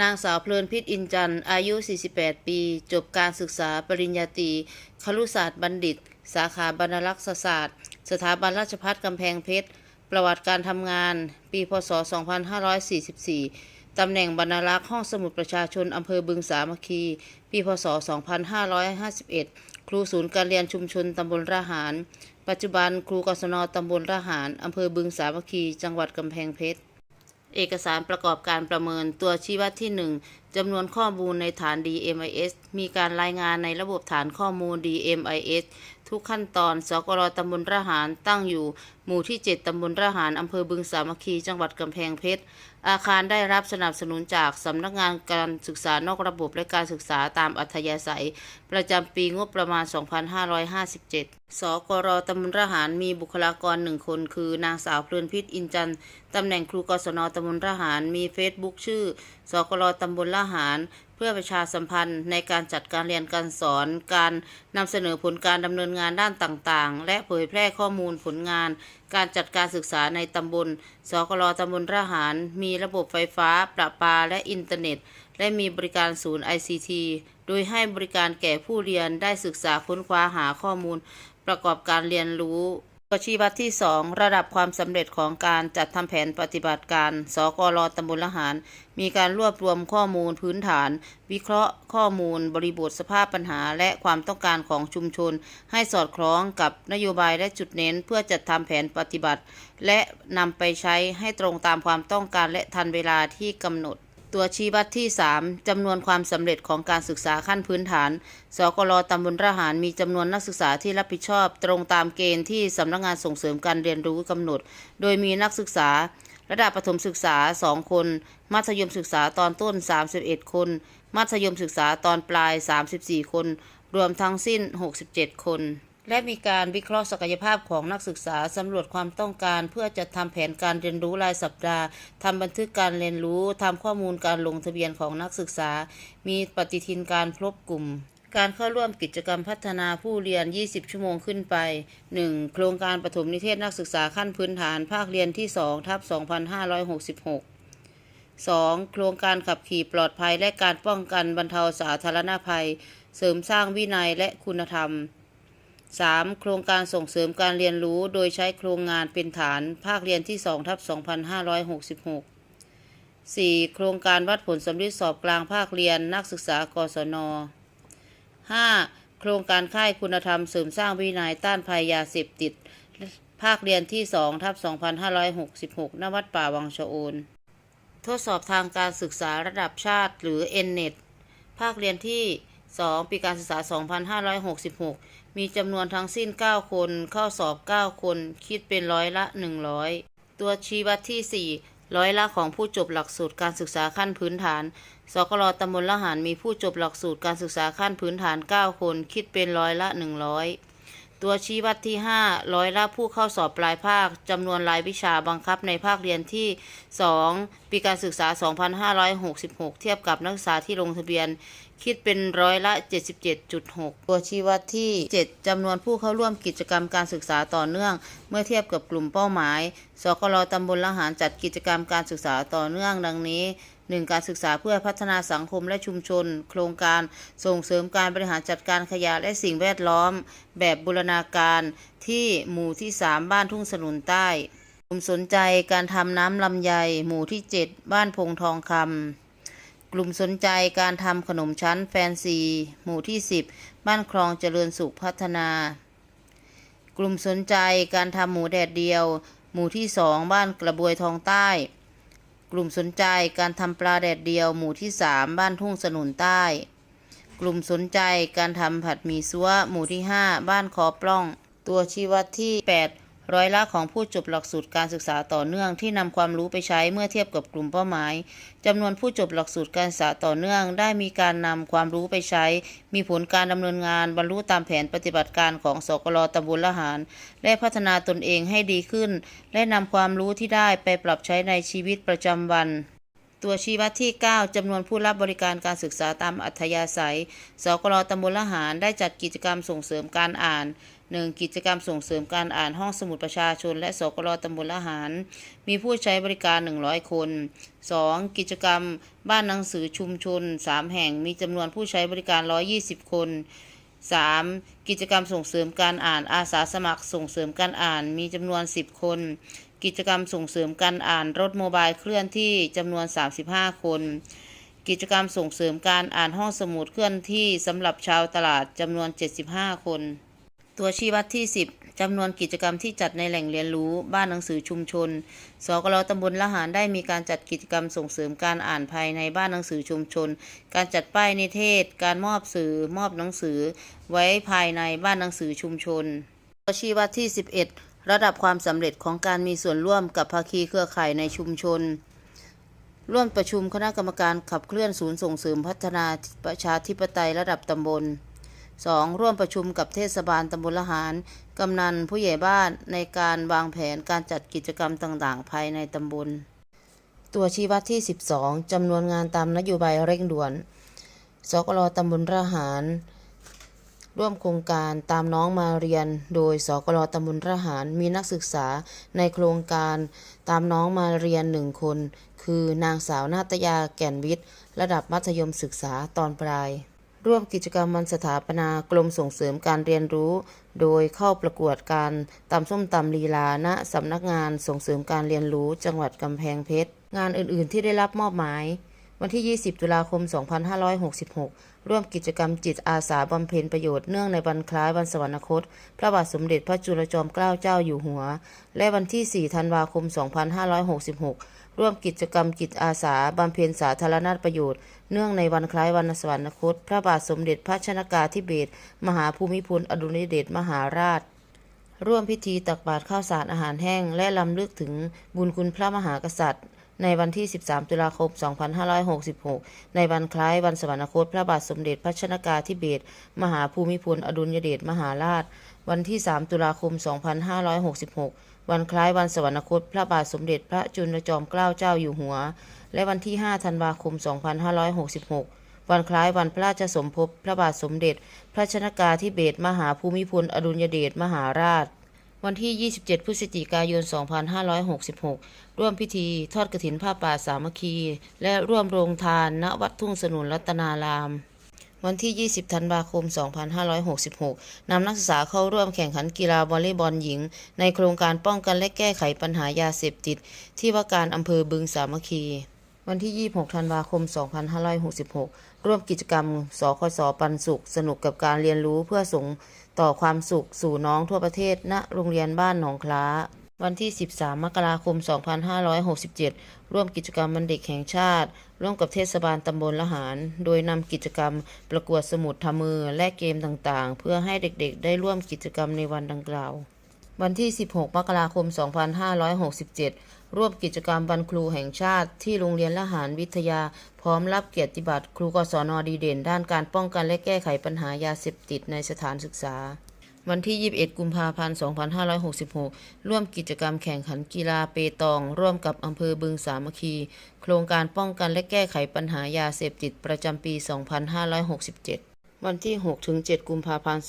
นางสาวเพลินพิษอินจันทร์อายุ 48 ปี จบการศึกษาปริญญาตรีครุศาสตร์บัณฑิต สาขาบรรลักษศาสตร์ สถาบันราชภัฏกำแพงเพชร ประวัติการทำงาน ปีพศ 2544 ตำแหน่งบรรลักษ์ห้องสมุดประชาชนอำเภอบึงสามัคคี ปีพศ 2551 ครูศูนย์การเรียนชุมชนตำบลระหาร ปัจจุบันครูกศนตำบลระหารอำเภอบึงสามัคคี จังหวัดกำแพงเพชร เอกสารประกอบการประเมินตัวชี้วัดที่ 1จำนวนข้อมูลในฐาน DMIS มีการรายงานในระบบฐานข้อมูล DMIS ทุกขั้นตอน สกรตำบลระหารตั้งอยู่ หมู่ที่ 7 ตำบลระหารอำเภอบึงสามัคคี จังหวัดกำแพงเพชร อาคารได้รับสนับสนุนจากสำนักงานการศึกษานอกระบบและการศึกษาตามอัธยาศัย ประจำปีงบประมาณ 2557 สกรตำบลรหารมีบุคลากรหนึ่งคน คือนางสาวเพลินพิษอินจันต์ตำแหน่งครูกศนตำบลรหาร มีเฟซบุ๊กชื่อ สกรตำบลรหาร เพื่อประชาสัมพันธ์ในการจัดการเรียนการสอน การนำเสนอผลการดำเนินงานด้านต่างๆ และเผยแพร่ข้อมูลผลงาน การจัดการศึกษาในตำบล สกรตำบลระหาร มีระบบไฟฟ้า ประปา และอินเทอร์เน็ต และมีบริการศูนย์ ICT โดยให้บริการแก่ผู้เรียนได้ศึกษาค้นคว้าหาข้อมูล ประกอบการเรียนรู้ ตัวชี้วัดที่ 2 ระดับความสำเร็จของการจัดทำแผนปฏิบัติการสกรตำบลละหาร มีการรวบรวมข้อมูลพื้นฐาน วิเคราะห์ข้อมูล บริบทสภาพปัญหา และความต้องการของชุมชน ให้สอดคล้องกับนโยบายและจุดเน้น เพื่อจัดทำแผนปฏิบัติ และนำไปใช้ให้ตรงตามความต้องการและทันเวลาที่กำหนด ตัวชี้วัดที่ 3จำนวนความสำเร็จของการศึกษาขั้นพื้นฐาน สกรตำบลระหารมีจำนวนนักศึกษาที่รับผิดชอบ ตรงตามเกณฑ์ที่สำนักงานส่งเสริมการเรียนรู้กำหนด โดยมีนักศึกษา ระดับประถมศึกษา 2 คน มัธยมศึกษาตอนต้น 31 คน มัธยมศึกษาตอนปลาย 34 คน รวมทั้งสิ้น 67 คน และมีการวิเคราะห์ศักยภาพของนักศึกษาสำรวจความต้องการเพื่อจะทำแผนการเรียนรู้รายสัปดาห์ทำบันทึกการเรียนรู้ทำข้อมูลการลงทะเบียนของนักศึกษา มีปฏิทินการพบกลุ่ม การเข้าร่วมกิจกรรมพัฒนาผู้เรียน 20 ชั่วโมงขึ้นไป 1. โครงการปฐมนิเทศนักศึกษาขั้นพื้นฐานภาคเรียนที่2ทับ2566 2. โครงการขับขี่ปลอดภัยและการป้องกันบรรเทาสาธารณภัย เสริมสร้างวินัยและคุณธรรม 3. โครงการส่งเสริมการเรียนรู้โดยใช้โครงงานเป็นฐาน ภาคเรียนที่2ทับ2566 4. โครงการวัดผลสำลิดสอบกลางภาคเรียนนักศึกษากศน 5. โครงการค่ายคุณธรรมเสริมสร้างวินัยต้านภัยยาเสพติด ภาคเรียนที่2ทับ2566 ณ วัดป่าวังชโอน ทดสอบทางการศึกษาระดับชาติหรือ NNET ภาคเรียนที่ 2 ปีการศึกษา 2566 มีจำนวนทั้งสิ้น 9 คน เข้าสอบ 9 คน คิดเป็นร้อยละ 100 ตัวชี้วัดที่ 4 ร้อยละของผู้จบหลักสูตรการศึกษาขั้นพื้นฐาน สกรตำบลละหารมีผู้จบหลักสูตรการศึกษาขั้นพื้นฐาน 9 คน คิดเป็นร้อยละ 100 ตัวชี้วัดที่ 5 ร้อยละผู้เข้าสอบปลายภาคจำนวนรายวิชาบังคับในภาคเรียนที่ 2 ปีการศึกษา 2566 เทียบกับนักศึกษาที่ลงทะเบียน คิดเป็นร้อยละ 77.6 ตัวชี้วัดที่ 7จำนวนผู้เข้าร่วมกิจกรรมการศึกษาต่อเนื่อง เมื่อเทียบกับกลุ่มเป้าหมาย สกรตำบลละหารจัดกิจกรรมการศึกษาต่อเนื่องดังนี้ 1. การศึกษาเพื่อพัฒนาสังคมและชุมชน โครงการส่งเสริมการบริหารจัดการขยะและสิ่งแวดล้อม แบบบูรณาการที่หมู่ที่ 3 บ้านทุ่งสนุนใต้กลุ่มสนใจการทำน้ำลำไย หมู่ที่ 7 บ้านพงทองคำกลุ่มสนใจการทำขนมชั้นแฟนซี หมู่ที่ 10 บ้านคลองเจริญสุขพัฒนา กลุ่มสนใจการทำหมูแดดเดียว หมู่ที่2บ้านกระบวยทองใต้ กลุ่มสนใจการทำปลาแดดเดียวหมู่ที่ 3 บ้านทุ่งสนุนใต้ กลุ่มสนใจการทำผัดหมี่ซัวหมู่ที่ 5 บ้านคอปล้อง ตัวชี้วัดที่ 8 ร้อยละของผู้จบหลักสูตรการศึกษาต่อเนื่องที่นำความรู้ไปใช้เมื่อเทียบกับกลุ่มเป้าหมายจำนวนผู้จบหลักสูตรการศึกษาต่อเนื่อง ได้มีการนำความรู้ไปใช้ มีผลการดำเนินงานบรรลุตามแผนปฏิบัติการของสกรตำบลละหาร และพัฒนาตนเองให้ดีขึ้น และนำความรู้ที่ได้ไปปรับใช้ในชีวิตประจำวันตัวชี้วัดที่ 9จำนวนผู้รับบริการการศึกษาตามอัธยาศัย สกรตำบลละหารได้จัดกิจกรรมส่งเสริมการอ่าน 1. กิจกรรมส่งเสริมการอ่านห้องสมุดประชาชน และสกลตำบลละหาร มีผู้ใช้บริการ 100 คน 2. กิจกรรมบ้านหนังสือชุมชน 3 แห่งมีจำนวนผู้ใช้บริการ 120 คน 3. กิจกรรมส่งเสริมการอ่านอาสาสมัครส่งเสริมการอ่านมีจำนวน 10 คน กิจกรรมส่งเสริมการอ่านรถโมบายเคลื่อนที่จำนวน 35 คนกิจกรรมส่งเสริมการอ่านห้องสมุดเคลื่อนที่สำหรับชาวตลาดจำนวน 75 คน ตัวชี้วัดที่ 10จำนวนกิจกรรมที่จัดในแหล่งเรียนรู้บ้านหนังสือชุมชน สกลตำบลละหารได้มีการจัดกิจกรรมส่งเสริมการอ่านภายในบ้านหนังสือชุมชน การจัดป้ายนิเทศ การมอบสื่อมอบหนังสือ ไว้ภายในบ้านหนังสือชุมชน ตัวชี้วัดที่ 11 ระดับความสำเร็จของการมีส่วนร่วมกับภาคีเครือข่ายในชุมชน ร่วมประชุมคณะกรรมการขับเคลื่อนศูนย์ส่งเสริมพัฒนาประชาธิปไตยระดับตำบล 2. ร่วมประชุมกับเทศบาลตำบลละหาร กำนันผู้ใหญ่บ้านในการวางแผนการจัดกิจกรรมต่างๆ ภายในตำบล ตัวชี้วัดที่ 12 จำนวนงานตามนโยบายเร่งด่วน สกลตำบลละหาร ร่วมโครงการตามน้องมาเรียน โดยสกลตำบลละหารมีนักศึกษาในโครงการตามน้องมาเรียนหนึ่งคน คือนางสาวนาตยาแก่นวิทย์ ระดับมัธยมศึกษาตอนปลาย ร่วมกิจกรรมวันสถาปนากรมส่งเสริมการเรียนรู้ โดยเข้าประกวดการตำส้มตำลีลาณสำนักงานส่งเสริมการเรียนรู้จังหวัดกำแพงเพชร งานอื่น ๆ ที่ได้รับมอบหมาย วันที่ 20 ตุลาคม 2566 ร่วมกิจกรรมจิตอาสาบำเพ็ญประโยชน์เนื่องในวันคล้ายวันสวรรคต พระบาทสมเด็จพระจุลจอมเกล้าเจ้าอยู่หัว และวันที่ 4 ธันวาคม 2566 ร่วมกิจกรรมจิตอาสาบำเพ็ญสาธารณประโยชน์ เนื่องในวันคล้ายวันสวรรคต พระบาทสมเด็จพระชนากาธิเบศรมหาภูมิพลอดุลยเดชมหาราช ร่วมพิธีตักบาตรข้าวสารอาหารแห้ง และลำลึกถึงบุญคุณพระมหากษัตริย์ ในวันที่ 13 ตุลาคม 2566 ในวันคล้ายวันสวรรคต พระบาทสมเด็จพระชนากาธิเบศรมหาภูมิพลอดุลยเดชมหาราช วันที่ 3 ตุลาคม 2566 วันคล้ายวันสวรรคตพระบาทสมเด็จพระจุลจอมเกล้าเจ้าอยู่หัว และวันที่ 5 ธันวาคม 2566 วันคล้ายวันพระราชสมภพพระบาทสมเด็จ พระชนากาธิเบศรมหาภูมิพลอดุลยเดชมหาราช วันที่ 27 พฤศจิกายน 2566 ร่วมพิธีทอดกฐินผ้าป่าสามัคคี และร่วมโรงทานณวัดทุ่งสนุนรัตนาราม วันที่ 20 ธันวาคม 2566 นำนักศึกษาเข้าร่วมแข่งขันกีฬาวอลเลย์บอลหญิง ในโครงการป้องกันและแก้ไขปัญหายาเสพติด ที่ว่าการอำเภอบึงสามัคคีวันที่ 26 ธันวาคม 2566 ร่วมกิจกรรม สคส ปันสุข สนุกกับการเรียนรู้เพื่อส่งต่อความสุขสู่น้องทั่วประเทศณโรงเรียนบ้านหนองคล้า วันที่ 13 มกราคม 2567 ร่วมกิจกรรมวันเด็กแห่งชาติ ร่วมกับเทศบาลตำบลละหาร โดยนำกิจกรรมประกวดสมุดทำมือและเกมต่างๆ เพื่อให้เด็กๆ ได้ร่วมกิจกรรมในวันดังกล่าว วันที่ 16 มกราคม 2567 ร่วมกิจกรรมวันครูแห่งชาติ ที่โรงเรียนละหารวิทยา พร้อมรับเกียรติบัตรครูกศนดีเด่น ด้านการป้องกันและแก้ไขปัญหายาเสพติดในสถานศึกษา วันที่ 21 กุมภาพันธ์ 2566 ร่วมกิจกรรมแข่งขันกีฬาเปตอง ร่วมกับอำเภอบึงสามัคคี โครงการป้องกันและแก้ไขปัญหายาเสพติดประจำปี 2567วันที่ 6 ถึง 7 กุมภาพันธ์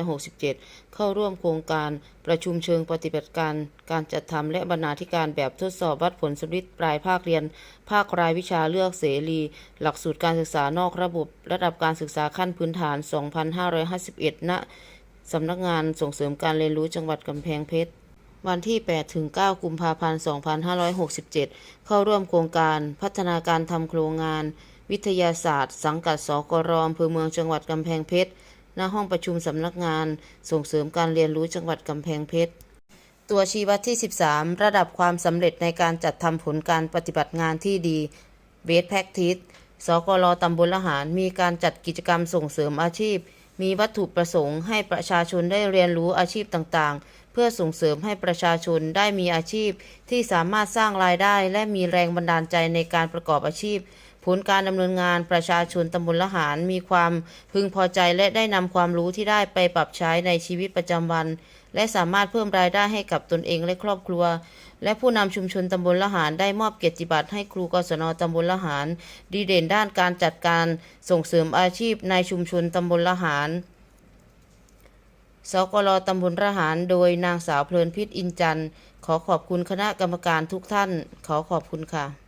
2567 เข้าร่วมโครงการประชุมเชิงปฏิบัติการ การจัดทำและบรรณาธิการแบบทดสอบวัดผลสำลิดปลายภาคเรียน ภาครายวิชาเลือกเสรี หลักสูตรการศึกษานอกระบบ ระดับการศึกษาขั้นพื้นฐาน 2551 ณ สำนักงานส่งเสริมการเรียนรู้จังหวัดกำแพงเพชร วันที่ 8 ถึง 9 กุมภาพันธ์ 2567 เข้าร่วมโครงการพัฒนาการทำโครงงาน วิทยาศาสตร์ สังกัดสกรอำเภอเมืองจังหวัดกำแพงเพชร ณ ห้องประชุมสำนักงานส่งเสริมการเรียนรู้จังหวัดกำแพงเพชร ตัวชี้วัดที่ 13 ระดับความสำเร็จในการจัดทำผลการปฏิบัติงานที่ดีเบสแพคทิสสกรตำบลละหาร มีการจัดกิจกรรมส่งเสริมอาชีพ มีวัตถุประสงค์ให้ประชาชนได้เรียนรู้อาชีพต่างๆ เพื่อส่งเสริมให้ประชาชนได้มีอาชีพที่สามารถสร้างรายได้ และมีแรงบันดาลใจในการประกอบอาชีพ ผลการดำเนินงานประชาชนตำบลละหารมีความพึงพอใจและได้นำความรู้ที่ได้ไปปรับใช้ในชีวิตประจำวัน และสามารถเพิ่มรายได้ให้กับตนเองและครอบครัว และผู้นำชุมชนตำบลละหารได้มอบเกียรติบัตรให้ครูกศนตำบลละหาร ดีเด่นด้านการจัดการส่งเสริมอาชีพในชุมชนตำบลละหารสกลตำบลระหาร โดยนางสาวเพลินพิษอินจันทร์ขอขอบคุณคณะกรรมการทุกท่าน ขอขอบคุณค่ะ